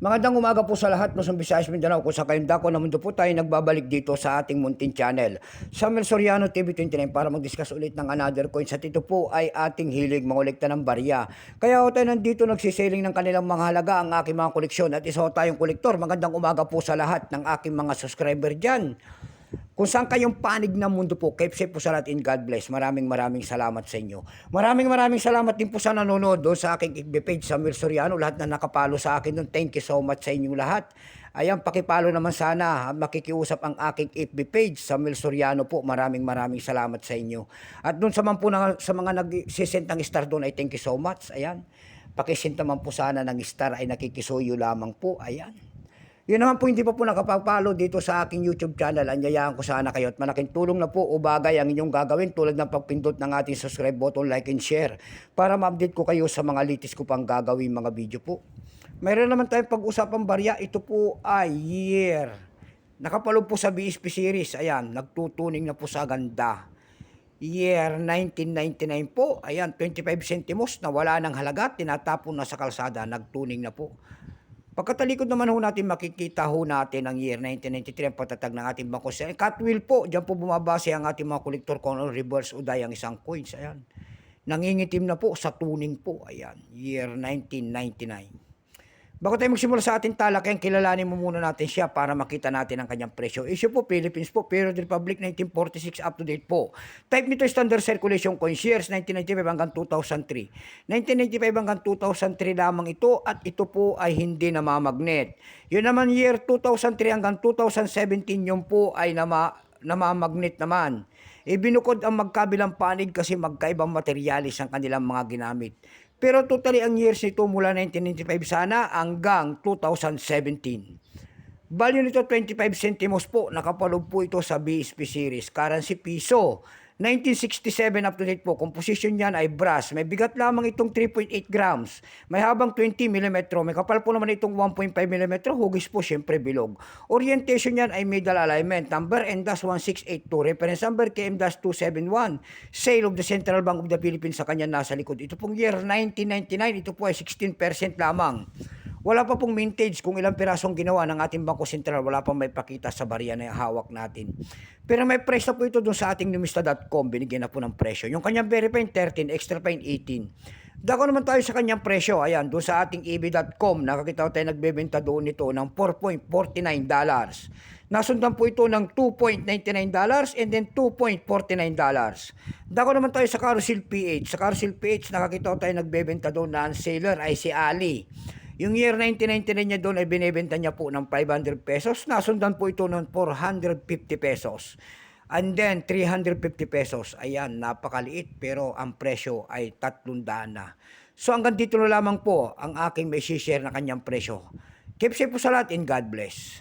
Magandang umaga po sa lahat ng Visayas Mindanao kung sa kayong dako na mundo po tayo nagbabalik dito sa ating Muntin Channel. Samuel Soriano TV29 para mag-discuss ulit ng another coins at ito po ay ating hilig mangolekta ng barya. Kaya ako tayo nandito nagsisiling ng kanilang mga halaga ang aking mga koleksyon at isa ho tayong kolektor. Magandang umaga po sa lahat ng aking mga subscriber dyan. Kung saan kayong panig ng mundo po, keep safe po sa lahat in God bless. Maraming maraming salamat sa inyo. Maraming maraming salamat din po sa nanonood doon sa aking FB page, Samuel Soriano. Lahat na nakapalo sa akin doon. Thank you so much sa inyong lahat. Ayan, pakipalo naman sana. Makikiusap ang aking FB page, Samuel Soriano po. Maraming maraming salamat sa inyo. At doon sa, man po na, sa mga nagsisend ng star doon, ay thank you so much. Ayan. Pakisend naman po sana ng star ay nakikisuyo lamang po. Ayan. Yun naman po hindi pa po nakapapalo dito sa aking YouTube channel. Anyayaan ko sana kayo at malaking tulong na po o bagay ang inyong gagawin tulad ng pagpindot ng ating subscribe button, like and share para ma-update ko kayo sa mga litis ko pang gagawin mga video po. Mayroon naman tayong pag-usapang barya. Ito po ay year. Nakapalo po sa BSP series. Ayan, nagtutuning na po sa ganda. Year 1999 po. Ayan, 25 centimos na wala ng halaga. Tinatapon na sa kalsada. Nagtuning na po. Pagkatalikod naman ho natin makikita ho natin ang year 1993 ang patatag ng ating bangko. Sa Catwheel po, diyan po bumabase ang ating mga kolektor kung ano reverse o die ang isang coins. Ayan. Nangingitim na po sa tuning po. Ayan. Year 1999. Bago tayo magsimula sa ating talakayan, kilalanin mo muna natin siya para makita natin ang kanyang presyo. Issue po, Philippines po, Period Republic 1946 up to date po. Type nito Standard Circulation Coin Shares 1995 hanggang 2003. 1995 hanggang 2003 lamang ito at ito po ay hindi namamagnet. Yun naman year 2003 hanggang 2017 yun po ay nama, namamagnet naman. Ibinukod ang magkabilang panig kasi magkaibang materialis ang kanilang mga ginamit. Pero totally ang years nito mula 1995 sana hanggang 2017. Value nito 25 centimos po. Nakapalog po ito sa BSP series. Currency piso. 1967 up to date po. Composition niyan ay brass. May bigat lamang itong 3.8 grams. May habang 20 mm. May kapal po naman itong 1.5 mm. Hugis po syempre bilog. Orientation niyan ay middle alignment. Number N-1682. Reference number KM-271. Sale of the Central Bank of the Philippines sa kanya nasa likod. Ito pong year 1999. Ito po ay 16% lamang. Wala pa pong mintage kung ilang pirasong ginawa ng ating Bangko Sentral. Wala pa may pakita sa barya na hawak natin. Pero may price na po ito dun sa ating numista.com. Binigyan na po ng presyo. Yung kanyang verify 13, extra fine 18. Dako naman tayo sa kanyang presyo. Ayan, doon sa ating eb.com. Nakakita ko tayo nagbebenta doon ito ng 4.49 dollars. Nasundan po ito ng 2.99 dollars and then 2.49 dollars. Dako naman tayo sa Carousel PH. Sa Carousel PH, nakakita ko tayo nagbebenta doon ang seller ay si Ali. Yung year 1999 niya doon ay binebenta niya po ng 500 pesos. Nasundan po ito ng 450 pesos. And then 350 pesos. Ayan, napakaliit pero ang presyo ay 300 na. So hanggang dito na lamang po ang aking may share na kanyang presyo. Keep safe po sa lahat and God bless.